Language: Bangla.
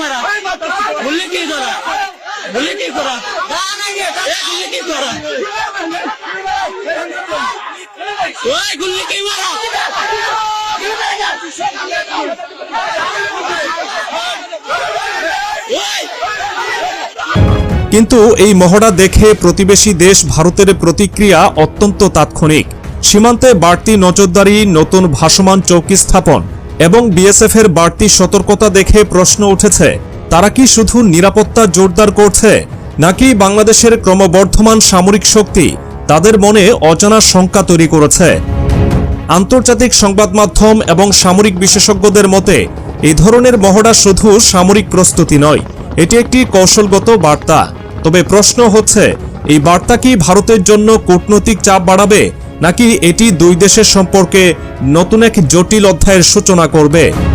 মারা। বললি কি করা? বললি কি করা? গুলি কি করা? ওই গুলি কি মারা? কিন্তু এই মহড়া দেখে প্রতিবেশী দেশ ভারতের প্রতিক্রিয়া অত্যন্ত তাৎক্ষণিক। সীমান্তে বাড়তি নজরদারি, নতুন ভাসমান চৌকি স্থাপন। এবং বিএসএফ এর বাড়তি সতর্কতা দেখে প্রশ্ন উঠেছে, তারা কি শুধু নিরাপত্তা জোরদার করছে, নাকি বাংলাদেশের ক্রমবর্ধমান সামরিক শক্তি তাদের মনে অজানা শঙ্কা তৈরি করেছে? আন্তর্জাতিক সংবাদ মাধ্যম এবং সামরিক বিশেষজ্ঞদের মতে এই ধরনের মহড়া শুধু সামরিক প্রস্তুতি নয়, এটি একটি কৌশলগত বার্তা। তবে প্রশ্ন হচ্ছে, এই বার্তা কি ভারতের জন্য কূটনৈতিক চাপ বাড়াবে নাকি এটি দুই দেশের সম্পর্কে নতুন এক জটিল অধ্যায়ের সূচনা করবে?